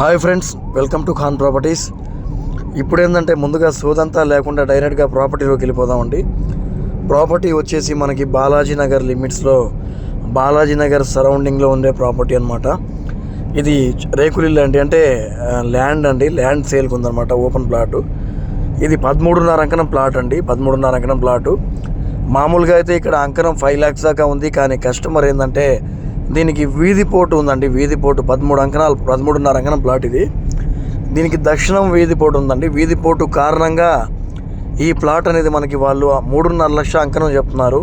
Hi friends welcome to Khan properties. ఇప్పుడు ఏంటంటే ముందుగా సోదంతా లేకుండా డైరెక్ట్గా ప్రాపర్టీలోకి వెళ్ళిపోదామండి. ప్రాపర్టీ వచ్చేసి మనకి బాలాజీ నగర్ లిమిట్స్లో బాలాజీ నగర్ సరౌండింగ్లో ఉండే ప్రాపర్టీ అనమాట ఇది రేకులిల్లు అండి అంటే ల్యాండ్ అండి ల్యాండ్ సేల్కి ఉందన్నమాట ఓపెన్ ప్లాట్. ఇది పదమూడున్నర అంకణం ప్లాట్ అండి పదమూడున్నర అంకణం ప్లాటు. మామూలుగా అయితే ఇక్కడ అంకణం ఫైవ్ ల్యాక్స్ దాకా ఉంది కానీ కస్టమర్ ఏంటంటే దీనికి వీధి పోటు ఉందండి వీధి పోటు. పదమూడు అంకణాలు పదమూడున్నర అంకణం ప్లాట్ ఇది. దీనికి దక్షిణం వీధి పోటు ఉందండి. వీధి పోటు కారణంగా ఈ ప్లాట్ అనేది మనకి వాళ్ళు మూడున్నర లక్ష అంకణం చెప్తున్నారు.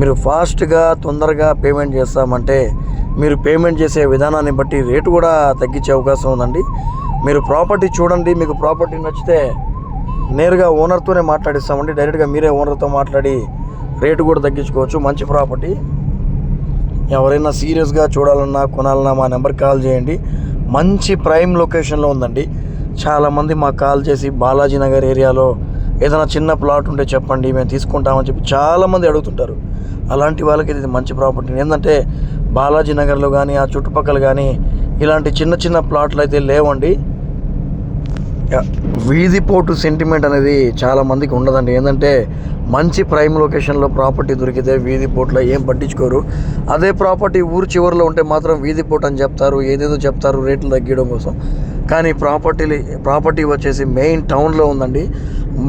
మీరు ఫాస్ట్గా తొందరగా పేమెంట్ చేస్తామంటే మీరు పేమెంట్ చేసే విధానాన్ని బట్టి రేటు కూడా తగ్గించే అవకాశం ఉందండి. మీరు ప్రాపర్టీ చూడండి మీకు ప్రాపర్టీ నచ్చితే నేరుగా ఓనర్తోనే మాట్లాడిస్తామండి. డైరెక్ట్గా మీరే ఓనర్తో మాట్లాడి రేటు కూడా తగ్గించుకోవచ్చు. మంచి ప్రాపర్టీ ఎవరైనా సీరియస్గా చూడాలన్నా కొనాలన్నా మా నెంబర్ కాల్ చేయండి. మంచి ప్రైమ్ లొకేషన్లో ఉందండి. చాలామంది మాకు కాల్ చేసి బాలాజీ నగర్ ఏరియాలో ఏదైనా చిన్న ప్లాట్ ఉంటే చెప్పండి మేము తీసుకుంటామని చెప్పి చాలామంది అడుగుతుంటారు. అలాంటి వాళ్ళకి ఇది మంచి ప్రాపర్టీ. ఏంటంటే బాలాజీ నగర్లో కానీ ఆ చుట్టుపక్కల కానీ ఇలాంటి చిన్న చిన్న ప్లాట్లు అయితే లేవండి. వీధిపోటు వీధి పోటు సెంటిమెంట్ అనేది చాలా మందికి ఉండదండి. ఏంటంటే మంచి ప్రైమ్ లొకేషన్లో ప్రాపర్టీ దొరికితే వీధిపోట్లో ఏం పట్టించుకోరు. అదే ప్రాపర్టీ ఊరు చివరిలో ఉంటే మాత్రం వీధి పోటు అని చెప్తారు ఏదేదో చెప్తారు రేట్లు తగ్గడం కోసం. కానీ ప్రాపర్టీ ప్రాపర్టీ వచ్చేసి మెయిన్ టౌన్లో ఉందండి.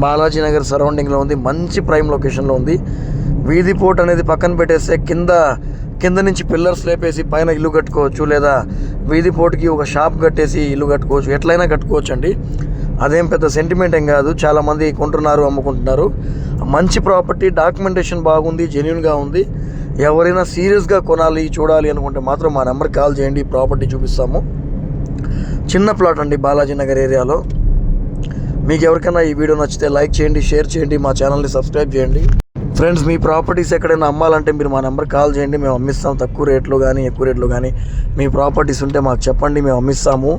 బాలాజీ నగర్ సరౌండింగ్లో ఉంది మంచి ప్రైమ్ లొకేషన్లో ఉంది. వీధి పోటు అనేది పక్కన పెట్టేస్తే కింద కింద నుంచి పిల్లర్స్ లేపేసి పైన ఇల్లు కట్టుకోవచ్చు లేదా వీధి పోటుకి ఒక షాప్ కట్టేసి ఇల్లు కట్టుకోవచ్చు ఎట్లయినా కట్టుకోవచ్చు అండి అదేం పెద్ద సెంటిమెంట్ ఏం కాదు. చాలామంది కొంటున్నారు అమ్ముకుంటున్నారు. మంచి ప్రాపర్టీ డాక్యుమెంటేషన్ బాగుంది జెన్యున్గా ఉంది. ఎవరైనా సీరియస్గా కొనాలి చూడాలి అనుకుంటే మాత్రం మా నెంబర్కి కాల్ చేయండి. ప్రాపర్టీ చూపిస్తాము. చిన్న ప్లాట్ అండి బాలాజీ నగర్ ఏరియాలో. మీకు ఎవరికైనా ఈ వీడియో నచ్చితే లైక్ చేయండి షేర్ చేయండి మా ఛానల్ని సబ్స్క్రైబ్ చేయండి. ఫ్రెండ్స్ మీ ప్రాపర్టీస్ ఎక్కడైనా అమ్మాలంటే మీరు మా నెంబర్ కాల్ చేయండి. మేము అమ్మిస్తాం తక్కువ రేట్లో కానీ ఎక్కువ రేట్లో కానీ మీ ప్రాపర్టీస్ ఉంటే మాకు చెప్పండి మేము అమ్మిస్తాము.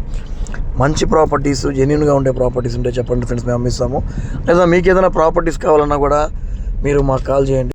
మంచి ప్రాపర్టీస్ జెన్యున్గా ఉండే ప్రాపర్టీస్ ఉంటే చెప్పండి ఫ్రెండ్స్ మేము అమ్మిస్తాము. లేదా మీకు ఏదైనా ప్రాపర్టీస్ కావాలన్నా కూడా మీరు మాకు కాల్ చేయండి.